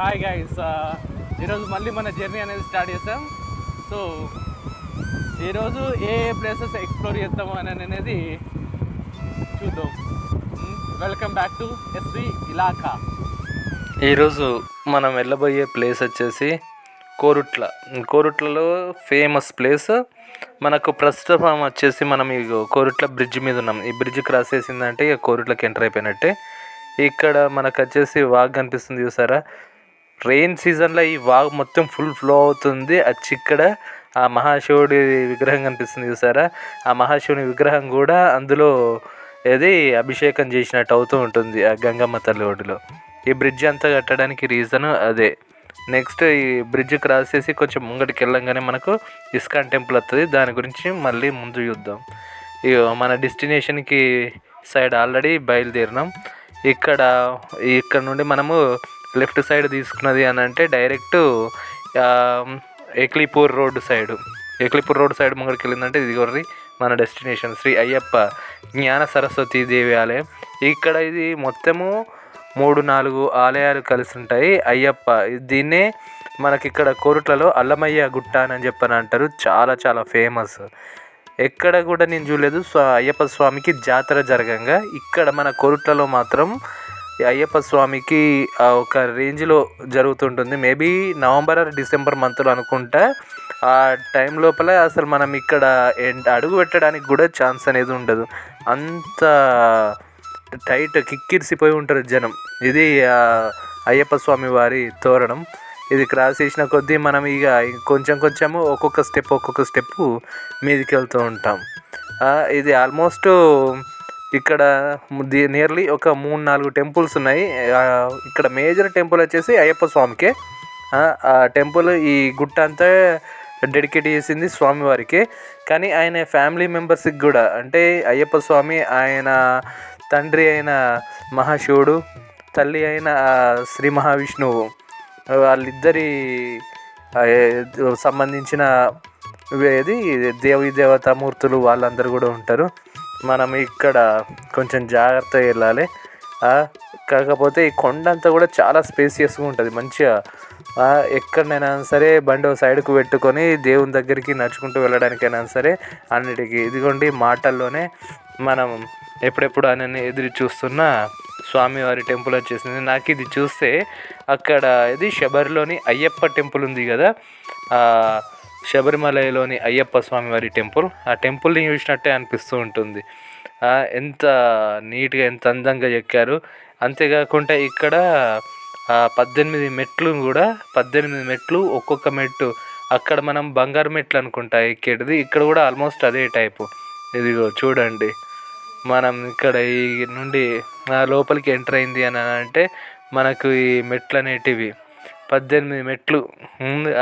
Hi guys uh, ఈరోజు మళ్ళీ మన జర్నీ అనేది స్టార్ట్ చేసాం సో ఈరోజు ఏ ఏ ప్లేసెస్ ఎక్స్ప్లోర్ చేద్దాం అని అనేది చూద్దాం. Welcome back to SV Ilakha ఈరోజు మనం వెళ్ళబోయే ప్లేస్ వచ్చేసి కోరుట్ల. కోరుట్లలో ఫేమస్ ప్లేస్ మనకు ప్రస్తుతం వచ్చేసి మనం ఈ కోరుట్ల బ్రిడ్జ్ మీద ఉన్నాం. ఈ బ్రిడ్జ్ క్రాస్ చేసిందంటే ఇక కోరుట్లకి ఎంటర్ అయిపోయినట్టే. ఇక్కడ మనకు వచ్చేసి వాగ్ కనిపిస్తుంది చూసారా? రెయిన్ సీజన్లో ఈ వాగు మొత్తం ఫుల్ ఫ్లో అవుతుంది. వచ్చి ఇక్కడ ఆ మహాశివుడి విగ్రహం కనిపిస్తుంది చూసారా? ఆ మహాశివుని విగ్రహం కూడా అందులో ఏది అభిషేకం చేసినట్టు అవుతూ ఉంటుంది ఆ గంగమ్మ తల్లి ఒడిలో ఈ బ్రిడ్జ్ అంతా కట్టడానికి రీజన్ అదే. నెక్స్ట్ ఈ బ్రిడ్జ్ క్రాస్ చేసి కొంచెం ముంగటికి వెళ్ళంగానే మనకు ఇస్కాన్ టెంపుల్ వస్తుంది దాని గురించి మళ్ళీ ముందు చూద్దాం. ఇక మన డెస్టినేషన్కి సైడ్ ఆల్రెడీ బయలుదేరినాం. ఇక్కడ ఇక్కడ నుండి మనము లెఫ్ట్ సైడ్ తీసుకున్నది అని అంటే direct Eklipur road side. Eklipur road side ముంగడికి వెళ్ళిందంటే ఇది కొర్రి మన డెస్టినేషన్ శ్రీ అయ్యప్ప జ్ఞాన సరస్వతి దేవి ఆలయం. ఇక్కడ ఇది మొత్తము మూడు నాలుగు ఆలయాలు కలిసి ఉంటాయి. అయ్యప్ప దీన్నే మనకి ఇక్కడ కోరుట్లలో అల్లమయ్య గుట్ట అని చెప్పని అంటారు. చాలా చాలా ఫేమస్ ఎక్కడ కూడా నేను చూడలేదు. స్వా అయ్యప్ప స్వామికి జాతర జరగంగా. ఇక్కడ మన కోరుట్లలో మాత్రం ఈ అయ్యప్ప స్వామికి ఆ ఒక రేంజ్లో జరుగుతుంటుంది. మేబీ నవంబర్ ఆర్ డిసెంబర్ మంత్లో అనుకుంటా. ఆ టైం లోపల అసలు మనం ఇక్కడ అడుగు పెట్టడానికి కూడా ఛాన్స్ అనేది ఉండదు. అంత టైట్ కిక్కిరిసిపోయి ఉంటారు జనం. ఇది అయ్యప్ప స్వామి వారి తోరణం. ఇది క్రాస్ చేసిన కొద్దీ మనం ఇక కొంచెం కొంచెము ఒక్కొక్క స్టెప్ ఒక్కొక్క స్టెప్ మీదకి వెళ్తూ ఉంటాం ఇది ఆల్మోస్ట్ ఇక్కడ నియర్లీ ఒక మూడు నాలుగు టెంపుల్స్ ఉన్నాయి. ఇక్కడ మేజర్ టెంపుల్ వచ్చేసి అయ్యప్ప స్వామికే. ఆ, టెంపుల్ ఈ గుట్ట అంతా డెడికేట్ చేసింది స్వామివారికి. కానీ ఆయన ఫ్యామిలీ మెంబర్స్కి కూడా అంటే అయ్యప్ప స్వామి ఆయన తండ్రి అయిన మహాశివుడు తల్లి అయిన శ్రీ మహావిష్ణువు వాళ్ళిద్దరి సంబంధించిన ఇది దేవి దేవతా మూర్తులు వాళ్ళందరూ కూడా ఉంటారు. మనం ఇక్కడ కొంచెం జాగ్రత్తగా వెళ్ళాలి. కాకపోతే ఈ కొండ అంతా కూడా చాలా స్పేసియస్గా ఉంటుంది. మంచిగా ఎక్కడనైనా సరే బండి సైడ్కు పెట్టుకొని దేవుని దగ్గరికి నడుచుకుంటూ వెళ్ళడానికైనా సరే అన్నిటికీ ఇదిగోండి మాటల్లోనే మనం ఎప్పుడెప్పుడు ఆయన ఎదురు చూస్తున్న స్వామివారి టెంపుల్ వచ్చేసింది. నాకు ఇది చూస్తే అక్కడ ఇది శబరిలోని అయ్యప్ప టెంపుల్ ఉంది కదా. శబరిమలలోని అయ్యప్ప స్వామి వారి టెంపుల్. ఆ టెంపుల్ని చూసినట్టే అనిపిస్తూ ఉంటుంది. ఎంత నీట్గా ఎంత అందంగా చెక్కారు. అంతేకాకుండా ఇక్కడ పద్దెనిమిది మెట్లు కూడా పద్దెనిమిది మెట్లు ఒక్కొక్క మెట్టు. అక్కడ మనం బంగారు మెట్లు అనుకుంటా ఎక్కేటిది. ఇక్కడ కూడా ఆల్మోస్ట్ అదే టైపు. ఇదిగో చూడండి. మనం ఇక్కడ ఈ నుండి లోపలికి ఎంటర్ అయింది అని అంటే మనకు ఈ మెట్లు అనేటివి పద్దెనిమిది మెట్లు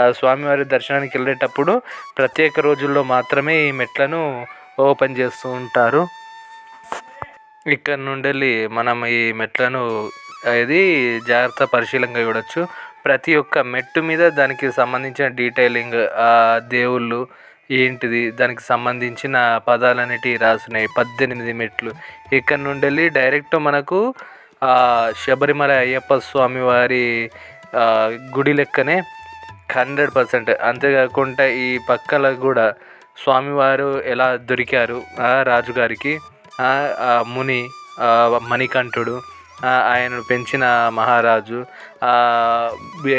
ఆ స్వామివారి దర్శనానికి వెళ్ళేటప్పుడు ప్రత్యేక రోజుల్లో మాత్రమే ఈ మెట్లను ఓపెన్ చేస్తూ ఉంటారు. ఇక్కడ నుండి వెళ్ళి మనం ఈ మెట్లను ఇది జాగ్రత్త పరిశీలంగా చూడొచ్చు. ప్రతి ఒక్క మెట్టు మీద దానికి సంబంధించిన డీటెయిలింగ్ ఆ దేవుళ్ళు ఏంటిది దానికి సంబంధించిన పదాలు అనేటివి రాసున్నాయి. పద్దెనిమిది మెట్లు. ఇక్కడ నుండి వెళ్ళి డైరెక్ట్ మనకు శబరిమల అయ్యప్ప స్వామి వారి గుడి లెక్కనే హండ్రెడ్ పర్సెంట్. అంతేకాకుండా ఈ పక్కల కూడా స్వామివారు ఎలా దొరికారు ఆ రాజుగారికి ఆ ముని మణికంఠుడు ఆయనను పెంచిన మహారాజు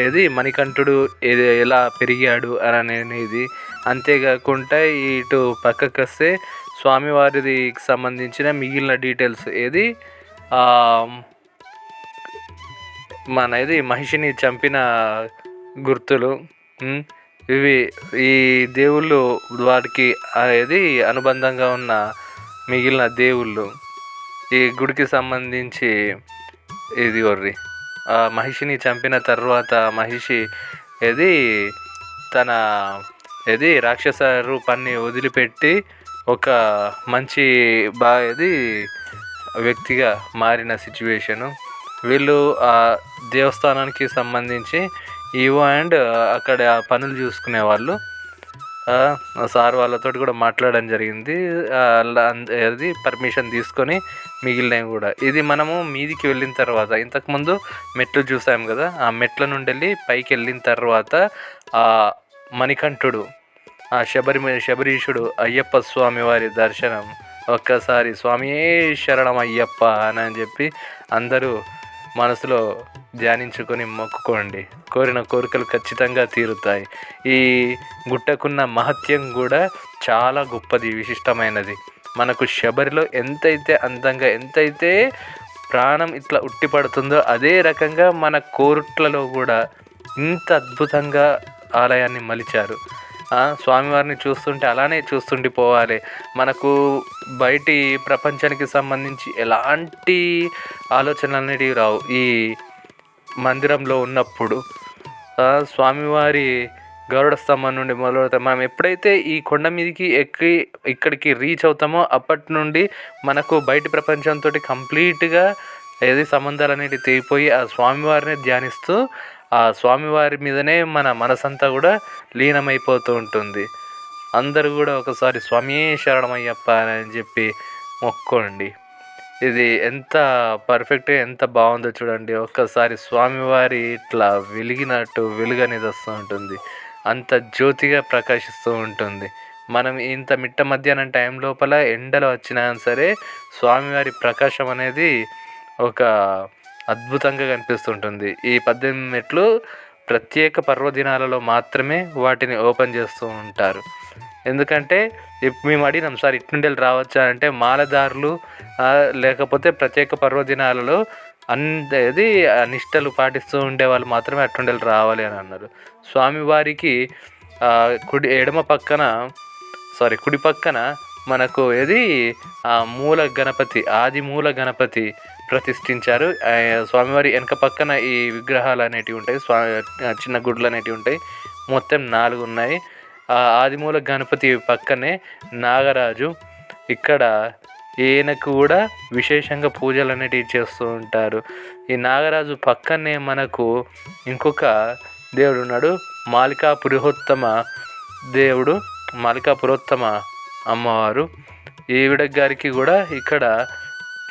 ఏది మణికంఠుడు ఏది ఎలా పెరిగాడు అని అనేది అంతేకాకుండా ఇటు పక్కకు వస్తే స్వామివారికి సంబంధించిన మిగిలిన డీటెయిల్స్ ఏది? మన ఇది మహిషిని చంపిన గుర్తులు ఇవి ఈ దేవుళ్ళు వాటికి అనేది అనుబంధంగా ఉన్న మిగిలిన దేవుళ్ళు. ఈ గుడికి సంబంధించి ఇది ఒర్రి. ఆ మహిషిని చంపిన తర్వాత మహిషి ఇది తన ఇది రాక్షస రూపాన్ని వదిలిపెట్టి ఒక మంచి బా ఇది వ్యక్తిగా మారిన సిచ్యువేషను వీళ్ళు ఆ దేవస్థానానికి సంబంధించి ఈవో అండ్ అక్కడ పనులు చూసుకునే వాళ్ళు. సార్ వాళ్ళతో కూడా మాట్లాడడం జరిగింది. అది పర్మిషన్ తీసుకొని మిగిలినవి కూడా. ఇది మనము మీదికి వెళ్ళిన తర్వాత ఇంతకుముందు మెట్లు చూసాం కదా ఆ మెట్ల నుండి వెళ్ళి పైకి వెళ్ళిన తర్వాత ఆ మణికంఠుడు ఆ శబరి శబరీషుడు అయ్యప్ప స్వామి వారి దర్శనం. ఒక్కసారి స్వామియే శరణం అయ్యప్ప అని అని చెప్పి అందరూ మనసులో ధ్యానించుకొని మొక్కుకోండి. కోరిన కోరికలు ఖచ్చితంగా తీరుతాయి. ఈ గుట్టకున్న మహత్యం కూడా చాలా గొప్పది విశిష్టమైనది. మనకు శబరిలో ఎంతైతే అందంగా ఎంతైతే ప్రాణం ఇట్లా ఉట్టిపడుతుందో అదే రకంగా మన కోరుట్లలో కూడా ఇంత అద్భుతంగా ఆలయాన్ని మలిచారు. స్వామివారిని చూస్తుంటే అలానే చూస్తుండి పోవాలి. మనకు బయటి ప్రపంచానికి సంబంధించి ఎలాంటి ఆలోచనలు అనేటివి రావు. ఈ మందిరంలో ఉన్నప్పుడు స్వామివారి గరుడ స్తంభం నుండి మొదలవుతాం మనం ఎప్పుడైతే ఈ కొండ మీదకి ఎక్కి ఇక్కడికి రీచ్ అవుతామో అప్పటి నుండి మనకు బయటి ప్రపంచంతో కంప్లీట్గా ఏది సంబంధాలు అనేవి తెగిపోయి ఆ స్వామివారిని ధ్యానిస్తూ ఆ స్వామివారి మీదనే మన మనసంతా కూడా లీనమైపోతూ ఉంటుంది. అందరూ కూడా ఒకసారి స్వామియే శరణమయ్యప్ప అని చెప్పి మొక్కోండి. ఇది ఎంత పర్ఫెక్ట్గా ఎంత బాగుందో చూడండి. ఒక్కసారి స్వామివారి ఇట్లా వెలిగినట్టు వెలుగు అనేది వస్తూ ఉంటుంది. అంత జ్యోతిగా ప్రకాశిస్తూ ఉంటుంది. మనం ఇంత మిట్ట మధ్యాహ్నం టైం లోపల ఎండలు వచ్చినా సరే స్వామివారి ప్రకాశం అనేది ఒక అద్భుతంగా కనిపిస్తుంటుంది. ఈ పద్దెనిమిది మెట్లు ప్రత్యేక పర్వదినాలలో మాత్రమే వాటిని ఓపెన్ చేస్తూ ఉంటారు. ఎందుకంటే మేము అడిగినాం సార్ ఇట్నుండి రావచ్చా? అంటే మాలదారులు లేకపోతే ప్రత్యేక పర్వదినాలలో అందది నిష్టలు పాటిస్తూ ఉండే వాళ్ళు మాత్రమే అట్నుండి రావాలి అని అన్నారు. స్వామివారికి కుడి ఎడమ పక్కన సారీ కుడి పక్కన మనకు ఏది ఆ మూల గణపతి ఆది మూల గణపతి ప్రతిష్ఠించారు. స్వామివారి వెనక పక్కన ఈ విగ్రహాలు అనేటివి ఉంటాయి. స్వా చిన్న గుడ్లు అనేటివి ఉంటాయి. మొత్తం నాలుగు ఉన్నాయి. ఆదిమూల గణపతి పక్కనే నాగరాజు. ఇక్కడ ఈయన కూడా విశేషంగా పూజలు అనేటివి చేస్తూ ఉంటారు. ఈ నాగరాజు పక్కనే మనకు ఇంకొక దేవుడు ఉన్నాడు. మాలికా పురుహోత్తమ దేవుడు. మాలికా పురోత్తమ అమ్మవారు. ఈవిడ గారికి కూడా ఇక్కడ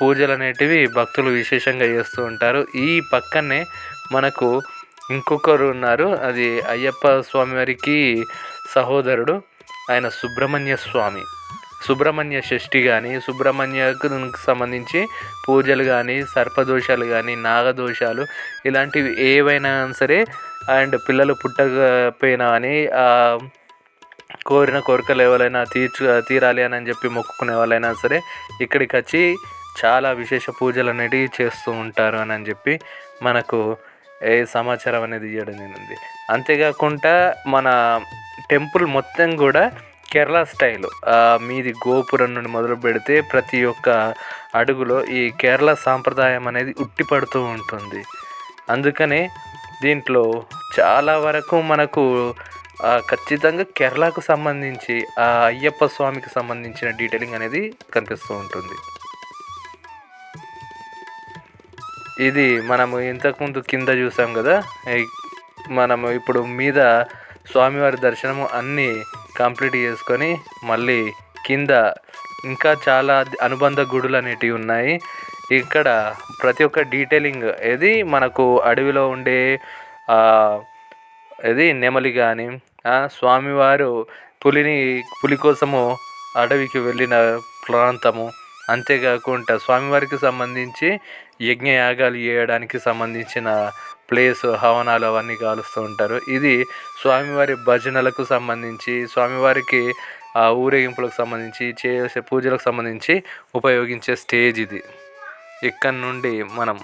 పూజలు అనేటివి భక్తులు విశేషంగా చేస్తూ ఉంటారు. ఈ పక్కనే మనకు ఇంకొకరు ఉన్నారు. అది అయ్యప్ప స్వామి వారికి సహోదరుడు ఆయన సుబ్రహ్మణ్య స్వామి. సుబ్రహ్మణ్య షష్ఠి కానీ సుబ్రహ్మణ్యకు సంబంధించి పూజలు కానీ సర్పదోషాలు కానీ నాగదోషాలు ఇలాంటివి ఏవైనా సరే అండ్ పిల్లలు పుట్టకపోయినా కానీ కోరిన కోరికలు ఎవరైనా తీర్చు తీరాలి అని చెప్పి మొక్కుకునే వాళ్ళైనా సరే ఇక్కడికి వచ్చి చాలా విశేష పూజలు అనేటివి చేస్తూ ఉంటారు అని అని చెప్పి మనకు ఏ సమాచారం అనేది ఇవ్వడం జరిగింది అంతేకాకుండా మన టెంపుల్ మొత్తం కూడా కేరళ స్టైల్. మీది గోపురం నుండి మొదలు పెడితే ప్రతి ఒక్క అడుగులో ఈ కేరళ సాంప్రదాయం అనేది ఉట్టిపడుతూ ఉంటుంది. అందుకనే దీంట్లో చాలా వరకు మనకు ఖచ్చితంగా కేరళకు సంబంధించి ఆ అయ్యప్ప స్వామికి సంబంధించిన డీటెయిలింగ్ అనేది కనిపిస్తూ ఉంటుంది. ఇది మనము ఇంతకుముందు కింద చూసాం కదా మనము ఇప్పుడు మీద స్వామివారి దర్శనము అన్నీ కంప్లీట్ చేసుకొని మళ్ళీ కింద ఇంకా చాలా అనుబంధ గుడులు అనేటివి ఉన్నాయి. ఇక్కడ ప్రతి ఒక్క డీటెయిలింగ్ ఏది మనకు అడవిలో ఉండే ఇది నెమలి కానీ స్వామివారు పులిని పులి కోసము అడవికి వెళ్ళిన ప్రాంతము అంతేకాకుండా స్వామివారికి సంబంధించి యజ్ఞయాగాలు చేయడానికి సంబంధించిన ప్లేస్ హవనాలు అవన్నీ కాలుస్తూ ఉంటారు. ఇది స్వామివారి భజనలకు సంబంధించి స్వామివారికి ఆ ఊరేగింపులకు సంబంధించి చేసే పూజలకు సంబంధించి ఉపయోగించే స్టేజ్ ఇది. ఇక్కడ నుండి మనం